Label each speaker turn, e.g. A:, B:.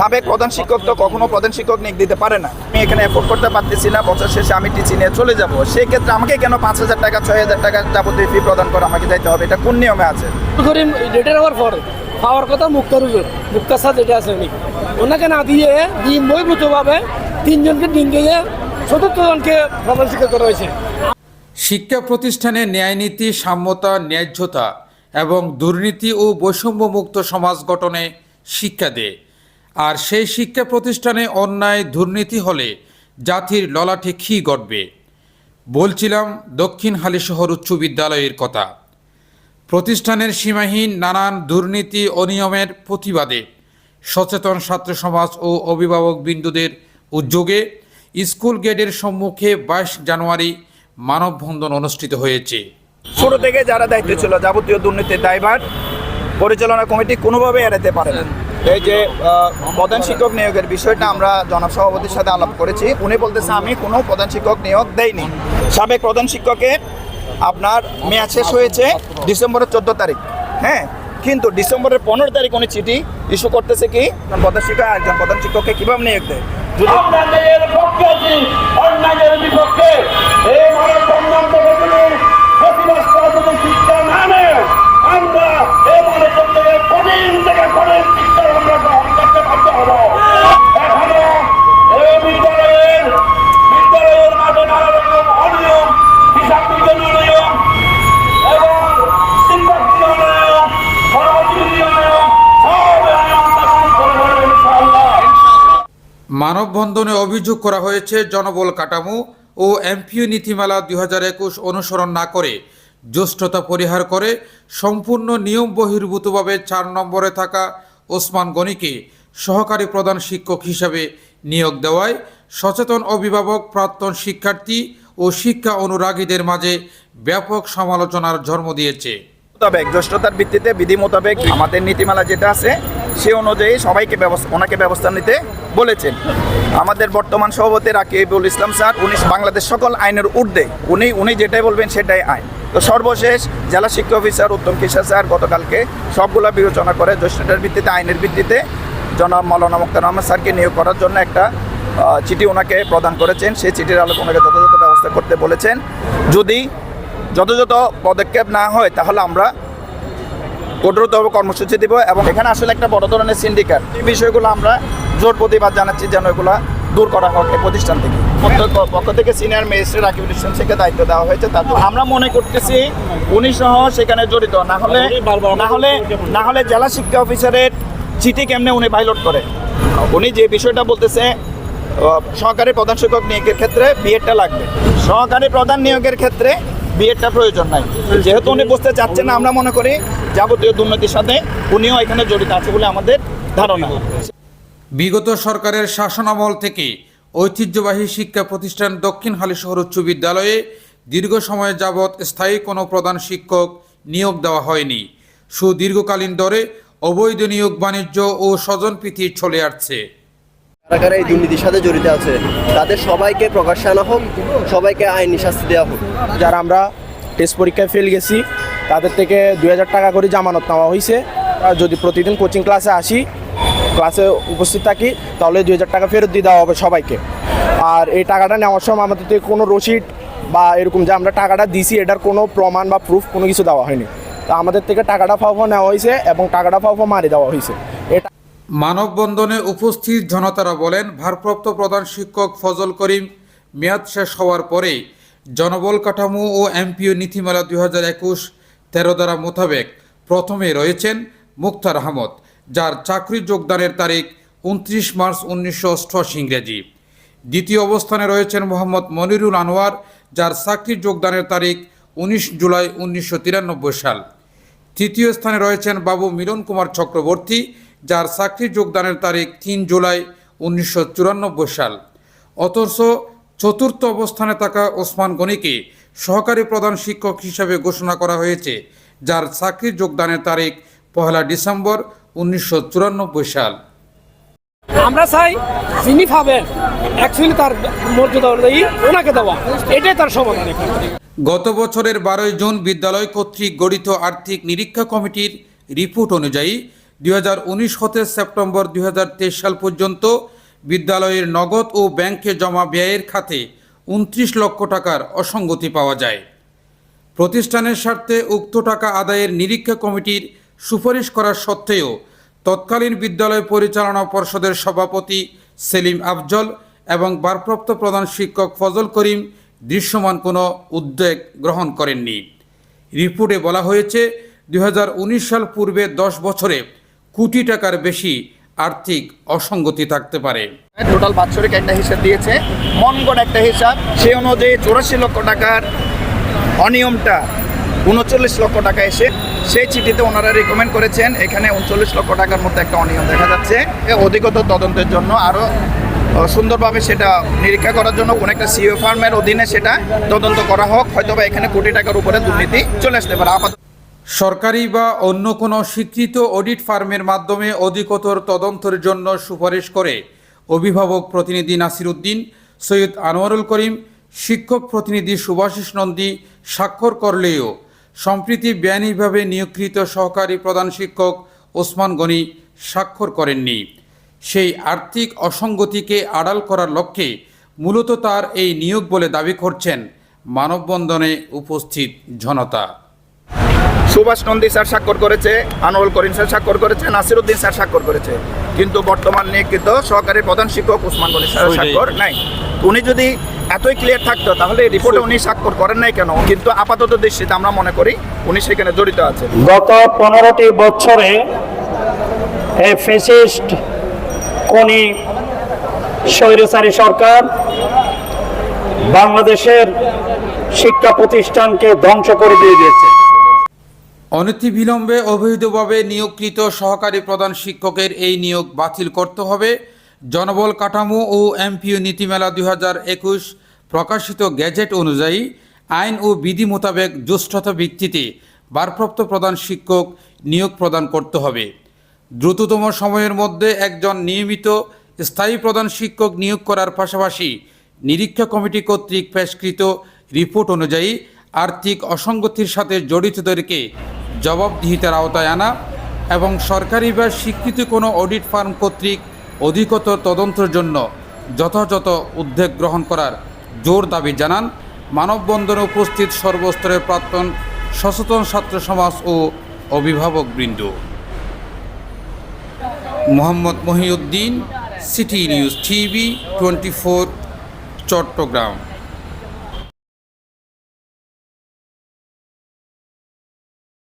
A: সাবেক প্রধান শিক্ষক তো কখনো প্রধান শিক্ষক নিয়োগ দিতে পারে না। আমি এখানে এফোর্ড করতে পারতেছি না বছর শেষে আমি টিচি নিয়ে চলে যাব। সেই ক্ষেত্রে আমাকে কেন পাঁচ হাজার টাকা ছয় হাজার টাকা যাবতীয় ফি প্রদান করে আমাকে যাইতে হবে? এটা কোন নিয়মে আছে?
B: করিম রিটায়ার হওয়ার পর পাওয়ার কথা মুক্তার মুক্তার সাথে যেটা আছে উনি। ওনাকে না দিয়ে দিন বইভূতভাবে তিনজনকে দিন দিয়ে চতুর্থ জনকে প্রধান শিক্ষক করা হয়েছে।
C: শিক্ষা প্রতিষ্ঠানে ন্যায়নীতি সাম্যতা ন্যায্যতা এবং দুর্নীতি ও বৈষম্যমুক্ত সমাজ গঠনে শিক্ষা দেয়। আর সেই শিক্ষা প্রতিষ্ঠানে অন্যায় দুর্নীতি হলে জাতির ললাটে খি ঘটবে বলছিলাম, দক্ষিণ হালিশহর উচ্চ বিদ্যালয়ের কথা। প্রতিষ্ঠানের সীমাহীন নানান দুর্নীতি অনিয়মের প্রতিবাদে সচেতন ছাত্র সমাজ ও অভিভাবক বিন্দুদের উদ্যোগে স্কুল গেটের সম্মুখে বাইশ জানুয়ারি মানববন্ধন অনুষ্ঠিত হয়েছে।
A: শুরু থেকে যারা দায়িত্ব ছিল, যাবতীয় দুর্নীতির দায়ভার পরিচালনা কমিটি কোনোভাবে এড়াতে পারে না এই যে প্রধান শিক্ষক নিয়োগের বিষয়টা আমরা জনাব সভাপতির সাথে আলাপ করেছি। উনি বলতেছে, আমি কোনো প্রধান শিক্ষক নিয়োগ দেইনি। সাবেক প্রধান শিক্ষকের আপনার মেয়াদ শেষ হয়েছে ডিসেম্বরের চোদ্দ তারিখ। হ্যাঁ কিন্তু ডিসেম্বরের পনেরো তারিখ উনি চিঠি ইস্যু করতেছে কি? প্রধান শিক্ষক, একজন প্রধান শিক্ষককে কীভাবে নিয়োগ দেয়?
D: আমরা
C: মানববন্ধনে অভিযোগ করা হয়েছে, জনবল কাঠামো ও এমপিও নীতিমালা দুই হাজার একুশ অনুসরণ না করে জ্যেষ্ঠতা পরিহার করে সম্পূর্ণ নিয়ম বহির্ভূতভাবে চার নম্বরে থাকা ওসমান গনিকে সহকারী প্রধান শিক্ষক হিসাবে নিয়োগ দেওয়ায় সচেতন অভিভাবক, প্রাক্তন শিক্ষার্থী ও শিক্ষা অনুরাগীদের মাঝে ব্যাপক সমালোচনার জন্ম দিয়েছে।
A: মোতাবেক জ্যেষ্ঠতার ভিত্তিতে বিধি মোতাবেক আমাদের নীতিমালা যেটা আছে, সে অনুযায়ী সবাইকে ব্যবস্থা ওনাকে ব্যবস্থা নিতে বলেছেন। আমাদের বর্তমান সভাপতি রাকিবুল ইসলাম স্যার, উনি বাংলাদেশ সকল আইনের ঊর্ধ্বে। উনি উনি যেটাই বলবেন সেটাই আইন। তো সর্বশেষ জেলা শিক্ষা অফিসার উত্তম কিশোর স্যার গতকালকে সবগুলা বিবেচনা করে জ্যেষ্ঠতার ভিত্তিতে, আইনের ভিত্তিতে জনাব মৌলানা মুক্তার আহমদ স্যারকে নিয়োগ করার জন্য একটা চিঠি ওনাকে প্রদান করেছেন। সেই চিঠির আলোকে ওনাকে যথাযথ ব্যবস্থা করতে বলেছেন। যদি যথাযথ পদক্ষেপ না হয়, তাহলে আমরা কঠোরতম কর্মসূচি দিব এবং এখানে আসলে একটা বড় ধরনের সিন্ডিকেট এই বিষয়গুলো আমরা জোর প্রতিবাদ জানাচ্ছি যেন এগুলো দূর করা হোক এই প্রতিষ্ঠান থেকে। পক্ষ থেকে সিনিয়র ম্যাজিস্ট্রেট রাকিবুল ইসলাম শেখকে দায়িত্ব দেওয়া হয়েছে। তার আমরা মনে করতেছি উনি সহ সেখানে জড়িত। না হলে না হলে না হলে জেলা শিক্ষা অফিসারের চিঠি কেমনে উনি পাইলট করে? উনি যে বিষয়টা বলতেছে সহকারী প্রধান শিক্ষক নিয়োগের ক্ষেত্রে বিএডটা লাগবে। সহকারী প্রধান নিয়োগের ক্ষেত্রে বিএডটা প্রয়োজন নাই। যেহেতু উনি বুঝতে চাচ্ছেন না আমরা মনে করি যাবতীয় দুর্নীতির সাথে উনিও এখানে জড়িত আছে বলে আমাদের ধারণা।
C: বিগত সরকারের শাসনামল থেকে ঐতিহ্যবাহী শিক্ষা প্রতিষ্ঠান দক্ষিণ হালিশহর উচ্চ বিদ্যালয়ে দীর্ঘ সময় যাবৎ স্থায়ী কোনো প্রধান শিক্ষক নিয়োগ দেওয়া হয়নি। সুদীর্ঘকালীন দরে অবৈধ নিয়োগ বাণিজ্য ও স্বজনপ্রীতি চলে আসছে।
E: কারা কারা এই দুর্নীতির সাথে জড়িত আছে। তাদের সবাইকে প্রকাশ্যে আনা হোক সবাইকে আইনি শাস্তি দেওয়া হোক।
F: যারা আমরা টেস্ট পরীক্ষায় ফেল গেছি তাদের থেকে দুই হাজার টাকা করে জামানত নেওয়া হয়েছে আর যদি প্রতিদিন কোচিং ক্লাসে আসি ক্লাসে উপস্থিত থাকি, তাহলে দুই হাজার টাকা ফেরত দিয়ে দেওয়া হবে সবাইকে। আর এই টাকাটা নেওয়ার সময় আমাদের থেকে কোনো রসিদ বা এরকম যে আমরা টাকাটা দিছি, এটার কোনো প্রমাণ বা প্রুফ কোনো কিছু দেওয়া হয়নি। তো আমাদের থেকে টাকাটা ফাওয়া নেওয়া হয়েছে এবং টাকাটা ফাওয়া মারি দেওয়া হয়েছে। এটা
C: মানববন্ধনে উপস্থিত জনতারা বলেন, ভারপ্রাপ্ত প্রধান শিক্ষক ফজল করিম মেয়াদ শেষ হওয়ার পরে জনবল কাঠামো ও এমপিও নীতিমালা দুই হাজার একুশ তেরো দ্বারা মোতাবেক প্রথমে রয়েছেন মুক্তার আহমদ। যার চাকরি যোগদানের তারিখ উনত্রিশ মার্চ উনিশশো অষ্টআশি ইংরেজি। দ্বিতীয় অবস্থানে রয়েছেন মোহাম্মদ মনিরুল আনোয়ার, যার চাকরি যোগদানের তারিখ উনিশ জুলাই উনিশশো তিরানব্বই সাল। তৃতীয় স্থানে রয়েছেন বাবু মিলন কুমার চক্রবর্তী, যার চাকরি যোগদানের তারিখ তিন জুলাই উনিশশো চুরানব্বই সাল। অথচ চতুর্থ অবস্থানে থাকা ওসমান গনিকে সহকারী প্রধান শিক্ষক হিসাবে ঘোষণা করা হয়েছে, যার চাকরি যোগদানের তারিখ পহেলা ডিসেম্বর উনিশশো চুরানব্বই সাল।
B: আমরা চাই যিনি পাবেন অ্যাকচুয়ালি তার মর্যাদা অনুযায়ী ওনাকে দেওয়া। এটাই তার সমাধান
C: গত বছরের বারোই জুন বিদ্যালয় কর্তৃক গঠিত আর্থিক নিরীক্ষা কমিটির রিপোর্ট অনুযায়ী দুই হতে সেপ্টেম্বর দুই হাজার তেইশ সাল পর্যন্ত বিদ্যালয়ের নগদ ও ব্যাংকে জমা ব্যয়ের খাতে উনত্রিশ লক্ষ টাকার অসঙ্গতি পাওয়া যায়। প্রতিষ্ঠানের স্বার্থে উক্ত টাকা আদায়ের নিরীক্ষা কমিটির সুপারিশ করার সত্ত্বেও তৎকালীন বিদ্যালয় পরিচালনা পর্ষদের সভাপতি সেলিম আফজল এবং ভারপ্রাপ্ত প্রধান শিক্ষক ফজল করিম দৃশ্যমান কোনো উদ্যোগ গ্রহণ করেননি। রিপোর্টে বলা হয়েছে দু হাজার উনিশ সাল পূর্বে দশ বছরে কোটি টাকার বেশি আর্থিক অসঙ্গতি থাকতে পারে।
A: টোটাল বাৎসরিক একটা হিসাব দিয়েছে। মন একটা হিসাব, সে অনুযায়ী চৌরাশি লক্ষ টাকার অনিয়মটা উনচল্লিশ লক্ষ টাকা এসে সেই চিঠিতে ওনারা রিকমেন্ড করেছেন। এখানে উনচল্লিশ লক্ষ টাকার মধ্যে একটা অনিয়ম দেখা যাচ্ছে। অধিকতর তদন্তের জন্য আরও সুন্দরভাবে সেটা নিরীক্ষা করার জন্য কোনো একটা সিও ফার্মের অধীনে সেটা তদন্ত করা হোক। হয়তোবা এখানে কোটি টাকার উপরে দুর্নীতি চলে আসতে পারে। আপাতত
C: সরকারি বা অন্য কোনো স্বীকৃত অডিট ফার্মের মাধ্যমে অধিকতর তদন্তের জন্য সুপারিশ করে অভিভাবক প্রতিনিধি নাসির উদ্দিন, সৈয়দ আনোয়ারুল করিম, শিক্ষক প্রতিনিধি সুভাষিস নন্দী, স্বাক্ষর করলেও সম্প্রীতি বেআইনিভাবে নিয়োগকৃত সহকারী প্রধান শিক্ষক ওসমান গনি স্বাক্ষর করেননি। সেই আর্থিক অসঙ্গতিকে আড়াল করার লক্ষ্যে মূলত তার এই নিয়োগ বলে দাবি করছেন মানববন্ধনে উপস্থিত জনতা।
A: সুভাষ নন্দী স্যার স্বাক্ষর করেছে আনোয়ার করিম স্যার স্বাক্ষর করেছে নাসির উদ্দিন স্যার স্বাক্ষর করেছে। কিন্তু বর্তমান নিয়োগকৃত সহকারী প্রধান শিক্ষক উসমান গনি স্যার স্বাক্ষর নাই। উনি যদি এতই ক্লিয়ার থাকতো তাহলে এই রিপোর্টে উনি স্বাক্ষর করেন নাই কেন? কিন্তু আপাতত দৃষ্টিতে আমরা মনে করি উনি সেখানে জড়িত আছেন।
D: গত পনেরোটি বছরে এই ফেসিস্ট কোনি স্বৈরচারী সরকার বাংলাদেশের শিক্ষা প্রতিষ্ঠানকে ধ্বংস করে দিয়ে গেছে
C: অনতিবিলম্বে অবৈধভাবে নিয়োগকৃত সহকারী প্রধান শিক্ষকের এই নিয়োগ বাতিল করতে হবে। জনবল কাঠামো ও এমপিও নীতিমেলা দুই হাজার একুশ প্রকাশিত গ্যাজেট অনুযায়ী আইন ও বিধি মোতাবেক জ্যেষ্ঠতা ভিত্তিতে ভারপ্রাপ্ত প্রধান শিক্ষক নিয়োগ প্রদান করতে হবে। দ্রুততম সময়ের মধ্যে একজন নিয়মিত স্থায়ী প্রধান শিক্ষক নিয়োগ করার পাশাপাশি নিরীক্ষা কমিটি কর্তৃক পেশকৃত রিপোর্ট অনুযায়ী আর্থিক অসঙ্গতির সাথে জড়িতদেরকে জবাবদিহিতার আওতায় আনা এবং সরকারি বা স্বীকৃত কোনো অডিট ফার্ম কর্তৃক অধিকতর তদন্তের জন্য যথাযথ উদ্বেগ গ্রহণ করার জোর দাবি জানান মানববন্ধনে উপস্থিত সর্বস্তরের প্রাক্তন সচেতন ছাত্র সমাজ ও অভিভাবকবৃন্দ Mohammad Mohiuddin, City News TV, twenty Chattogram.